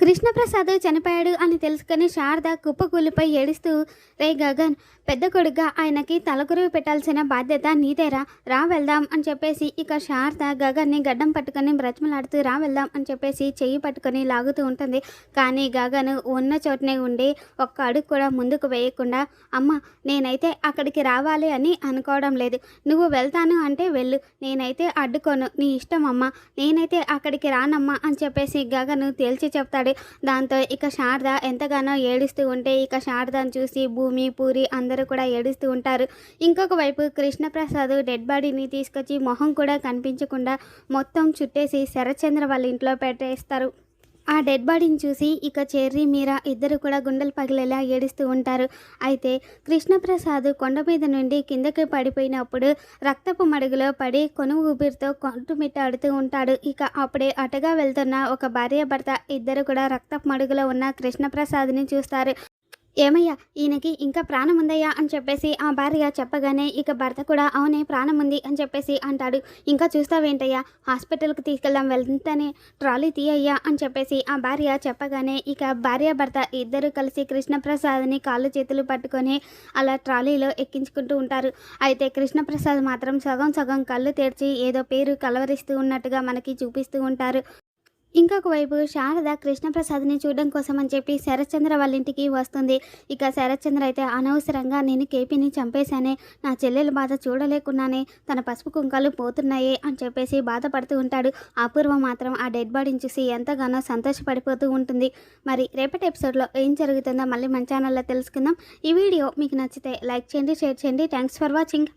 కృష్ణప్రసాద్ చనిపోయాడు అని తెలుసుకొని శారద కుప్పకూలిపై ఏడుస్తూ రే గగన్ పెద్ద కొడుగ్గా ఆయనకి తలకురువు పెట్టాల్సిన బాధ్యత నీదేరా. రా వెళ్దాం అని చెప్పేసి ఇక శారద గగన్ని గడ్డం పట్టుకొని బ్రతిమలాడుతూ రా వెళ్దాం అని చెప్పేసి చెయ్యి పట్టుకొని లాగుతూ ఉంటుంది. కానీ గగన్ ఉన్న చోటనే ఉండి ఒక్క అడుగు కూడా ముందుకు వేయకుండా అమ్మ నేనైతే అక్కడికి రావాలి అని అనుకోవడం లేదు. నువ్వు వెళ్తాను అంటే వెళ్ళు. నేనైతే అడ్డుకోను. నీ ఇష్టం అమ్మ. నేనైతే అక్కడికి రానమ్మా అని చెప్పేసి గగను తేల్చి చెప్తాడు. దాంతో ఇక శారద ఎంతగానో ఏడుస్తూ ఉంటే ఇక శారదను చూసి భూమి పూరి అందరూ కూడా ఏడుస్తూ ఉంటారు. ఇంకొక వైపు కృష్ణప్రసాద్ డెడ్ బాడీని తీసుకొచ్చి మొహం కూడా కనిపించకుండా మొత్తం చుట్టేసి శరత్చంద్ర వాళ్ళ ఇంట్లో పెట్టేస్తారు. ఆ డెడ్ బాడీని చూసి ఇక చెర్రీ మీరా ఇద్దరు కూడా గుండెలు పగిలేలా ఏడుస్తూ ఉంటారు. అయితే కృష్ణప్రసాద్ కొండ మీద నుండి కిందకి పడిపోయినప్పుడు రక్తపు మడుగులో పడి కొను ఊపిరితో కొంటుమిట్టాడుతూ ఉంటాడు. ఇక అప్పుడే అటుగా వెళ్తున్న ఒక భార్య భర్త ఇద్దరు కూడా రక్తపు మడుగులో ఉన్న కృష్ణప్రసాద్ని చూస్తారు. ఏమయ్యా ఈయనకి ఇంకా ప్రాణం ఉందయ్యా అని చెప్పేసి ఆ భార్య చెప్పగానే ఇక భర్త కూడా అవునే ప్రాణం ఉంది అని చెప్పేసి అంటాడు. ఇంకా చూస్తావేంటయ్యా హాస్పిటల్కి తీసుకెళ్దాం వెళ్తానే ట్రాలీ తీయ్యా అని చెప్పేసి ఆ భార్య చెప్పగానే ఇక భార్య భర్త ఇద్దరు కలిసి కృష్ణప్రసాద్ని కాళ్ళు చేతులు పట్టుకొని అలా ట్రాలీలో ఎక్కించుకుంటూ ఉంటారు. అయితే కృష్ణప్రసాద్ మాత్రం సగం సగం కళ్ళు తెరిచి ఏదో పేరు కలవరిస్తూ ఉన్నట్టుగా మనకి చూపిస్తూ ఉంటారు. ఇంకొక వైపు శారద కృష్ణప్రసాద్ని చూడడం కోసం అని చెప్పి శరత్చంద్ర వాళ్ళ ఇంటికి వస్తుంది. ఇక శరత్చంద్ర అయితే అనవసరంగా నేను కేపీని చంపేశానే నా చెల్లెల బాధ చూడలేకున్నానే తన పసుపు కుంకాలు పోతున్నాయే అని చెప్పేసి బాధపడుతూ ఉంటాడు. అపూర్వ మాత్రం ఆ డెడ్ బాడీని చూసి ఎంతగానో సంతోషపడిపోతూ ఉంటుంది. మరి రేపటి ఎపిసోడ్లో ఏం జరుగుతుందో మళ్ళీ మన ఛానల్లో తెలుసుకుందాం. ఈ వీడియో మీకు నచ్చితే లైక్ చేయండి షేర్ చేయండి. Thanks for watching